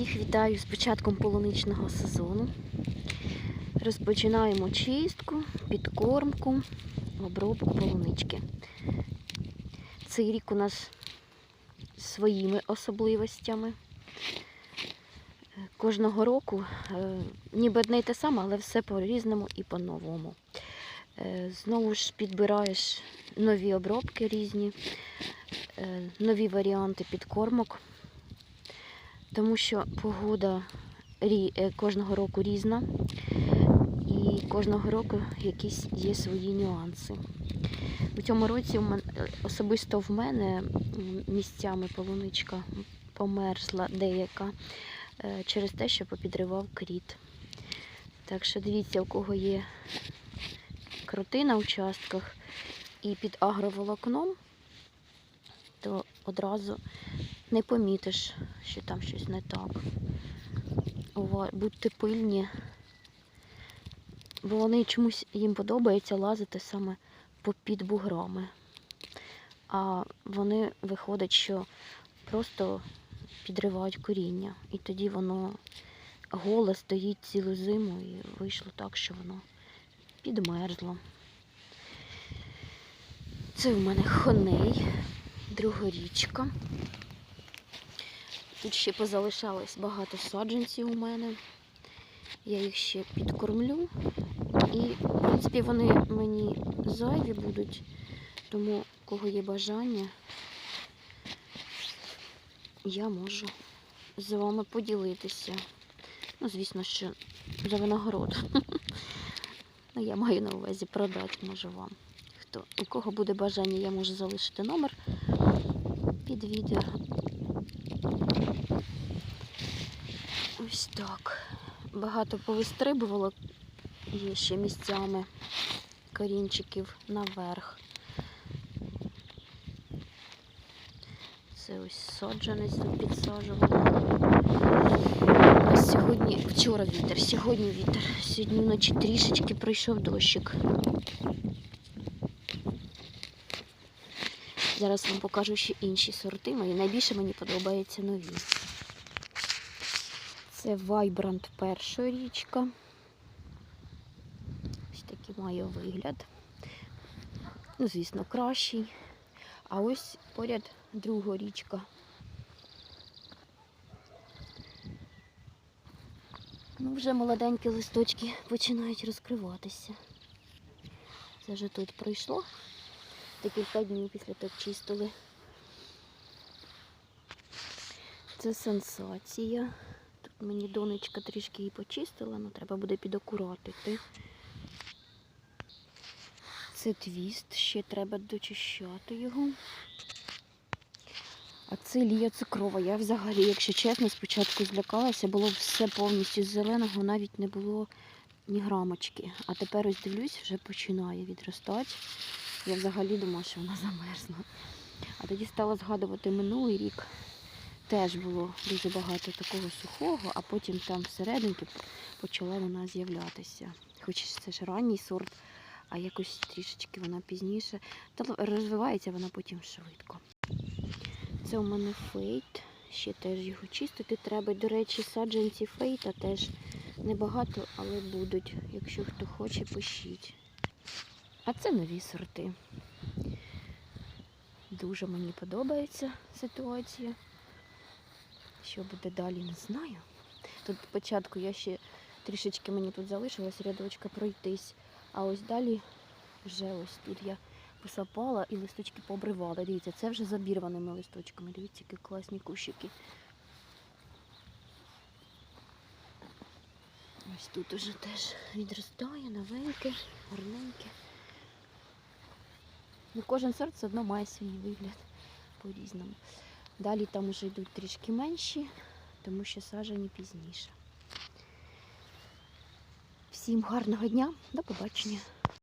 Всіх вітаю з початком полуничного сезону. Розпочинаємо чистку, підкормку, обробку полунички. Цей рік у нас своїми особливостями. Кожного року е, ніби одне й те саме, але все по-різному і по-новому. Е, Знову ж підбираєш нові обробки різні, е, нові варіанти підкормок тому що погода е, кожного року різна, і кожного року якісь є свої нюанси. У цьому році особисто в мене місцями полуничка померзла деяка е, через те, що попідривав кріт. Так що дивіться, у кого є кроти на участках і під агроволокном, то одразу не помітиш, що там щось не так. Будьте пильні, бо вони чомусь їм подобається лазити саме попід буграми. А вони виходить, що просто підривають коріння. І тоді воно голе стоїть цілу зиму і вийшло так, що воно підмерзло. Це в мене хоней, другорічка. Тут ще позалишалось багато саджанців у мене. Я їх ще підкормлю. І, в принципі, вони мені зайві будуть, тому кого є бажання, я можу з вами поділитися. Ну, звісно, що за винагороду. Ну, я маю на увазі продати, може вам. У кого буде бажання, я можу залишити номер під відео. Ось так. Багато повистрибувало є ще місцями корінчиків наверх. Це ось саджанець тут підсаджували. Сьогодні, вчора вітер, сьогодні вітер. Сьогодні вночі трішечки пройшов дощик. Зараз вам покажу ще інші сорти мої. Найбільше мені подобаються нові. Це Vibrant перша річка. Ось такий має вигляд. Ну, звісно, кращий. А ось поряд друга річка. Ну, вже молоденькі листочки починають розкриватися. Це вже тут пройшло. Декілька днів після того чистили. Це сенсація. Мені донечка трішки її почистила, але треба буде підакуратити. Це твіст, ще треба дочищати його. А це лія цукрова. Я взагалі, якщо чесно, спочатку злякалася, було все повністю зеленого, навіть не було ні грамочки. А тепер ось дивлюсь, вже починає відростати. Я взагалі думала, що вона замерзла. А тоді стала згадувати минулий рік. Теж було дуже багато такого сухого, а потім там всерединки почала вона з'являтися. Хоч це ж ранній сорт, а якось трішечки вона пізніше. Та розвивається вона потім швидко. Це у мене фейт. Ще теж його чистити треба. До речі, саджанці фейта теж небагато, але будуть. Якщо хто хоче, пишіть. А це нові сорти. Дуже мені подобається ситуація. Що буде далі, не знаю. Тут спочатку я ще трішечки мені тут залишилось рядочка пройтись, а ось далі вже ось тут я посапала і листочки пообривала. Дивіться, це вже з обірваними листочками. Дивіться, які класні кущики. Ось тут уже теж відростає, новеньке, гарненьке. Ну, кожен сорт все одно має свій вигляд по-різному. Далі там вже йдуть трішки менші, тому що сажені пізніше. Всім гарного дня, до побачення.